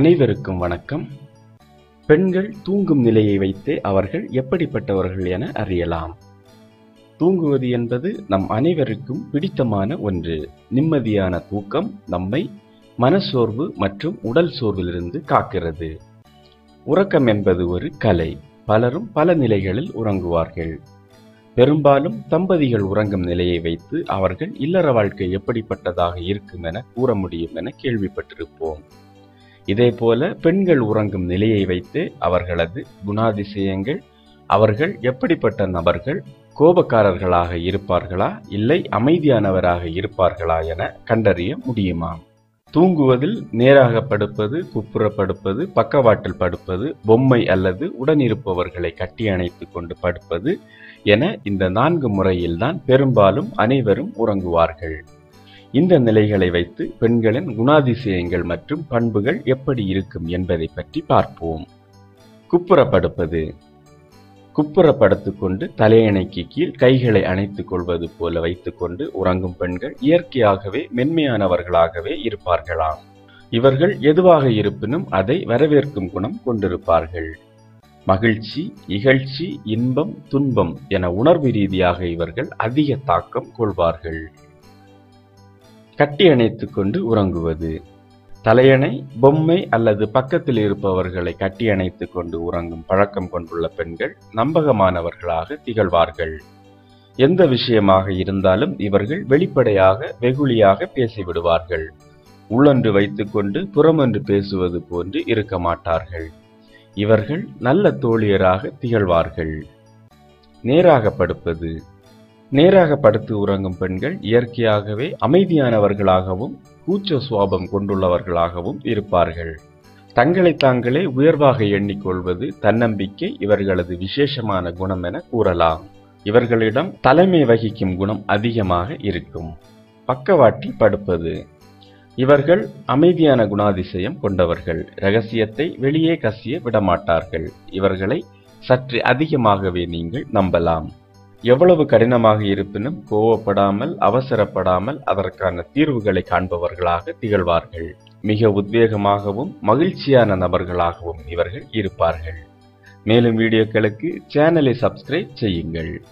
அனைவருக்கும் வணக்கம். பெண்கள் தூங்கும் நிலையை வைத்தே அவர்கள் எப்படிப்பட்டவர்கள் என அறியலாம். தூங்குவது என்பது நம் அனைவருக்கும் பிடித்தமான ஒன்று. நிம்மதியான தூக்கம் நம்மை மனசோர்வு மற்றும் உடல் சோர்விலிருந்து காக்கிறது. உறக்கம் என்பது ஒரு கலை. பலரும் பல நிலைகளில் உறங்குவார்கள். பெரும்பாலும் தம்பதிகள் உறங்கும் நிலையை வைத்து அவர்கள் இல்லற வாழ்க்கை எப்படிப்பட்டதாக இருக்கும் என கூற முடியும் என கேள்விப்பட்டிருப்போம். இதேபோல பெண்கள் உறங்கும் நிலையை வைத்து அவர்களது குணாதிசயங்கள் அவர்கள் எப்படிப்பட்ட நபர்கள் கோபக்காரர்களாக இருப்பார்களா இல்லை அமைதியானவராக இருப்பார்களா என கண்டறிய முடியுமா தூங்குவதில் நேராக படுப்பது குப்புற படுப்பது பக்கவாட்டில் படுப்பது பொம்மை அல்லது உடனிருப்பவர்களை கட்டி கொண்டு படுப்பது என இந்த நான்கு முறையில்தான் பெரும்பாலும் அனைவரும் உறங்குவார்கள். இந்த நிலைகளை வைத்து பெண்களின் குணாதிசயங்கள் மற்றும் பண்புகள் எப்படி இருக்கும் என்பதை பற்றி பார்ப்போம். குப்புறப்படுப்பது. குப்புறப்படுத்து கொண்டு தலையணைக்கு கீழ் கைகளை அணைத்துக் கொள்வது போல வைத்துக்கொண்டு உறங்கும் பெண்கள் இயற்கையாகவே மென்மையானவர்களாகவே இருப்பார்களாம். இவர்கள் எதுவாக இருப்பினும் அதை வரவேற்கும் குணம் கொண்டிருப்பார்கள். மகிழ்ச்சி இகழ்ச்சி இன்பம் துன்பம் என உணர்வு ரீதியாக இவர்கள் அதிக தாக்கம் கொள்வார்கள். கட்டி அணைத்து கொண்டு உறங்குவது. தலையணை பொம்மை அல்லது பக்கத்தில் இருப்பவர்களை கட்டி அணைத்து கொண்டு உறங்கும் பழக்கம் கொண்டுள்ள பெண்கள் நம்பகமானவர்களாக திகழ்வார்கள். எந்த விஷயமாக இருந்தாலும் இவர்கள் வெளிப்படையாக வெகுளியாக பேசிவிடுவார்கள். உள்ளொன்று வைத்துக்கொண்டு புறமொன்று பேசுவது போன்று இருக்க மாட்டார்கள். இவர்கள் நல்ல தோழியராக திகழ்வார்கள். நேராக படுப்பது நேராக படுத்து உறங்கும் பெண்கள் இயற்கையாகவே அமைதியானவர்களாகவும் கூச்ச சுவாபம் கொண்டுள்ளவர்களாகவும் இருப்பார்கள். தங்களை தாங்களே உயர்வாக எண்ணிக்கொள்வது தன்னம்பிக்கை இவர்களது விசேஷமான குணம் என கூறலாம். இவர்களிடம் தலைமை வகிக்கும் குணம் அதிகமாக இருக்கும். பக்கவாட்டில் படுப்பது. இவர்கள் அமைதியான குணாதிசயம் கொண்டவர்கள். ரகசியத்தை வெளியே கசிய விடமாட்டார்கள். இவர்களை சற்று அதிகமாகவே நீங்கள் நம்பலாம். எவ்வளவு கடினமாக இருப்பினும் கோவப்படாமல் அவசரப்படாமல் அதற்கான தீர்வுகளை காண்பவர்களாக திகழ்வார்கள். மிக உத்வேகமாகவும் மகிழ்ச்சியான நபர்களாகவும் இவர்கள் இருப்பார்கள். மேலும் வீடியோக்களுக்கு சேனலை சப்ஸ்கிரைப் செய்யுங்கள்.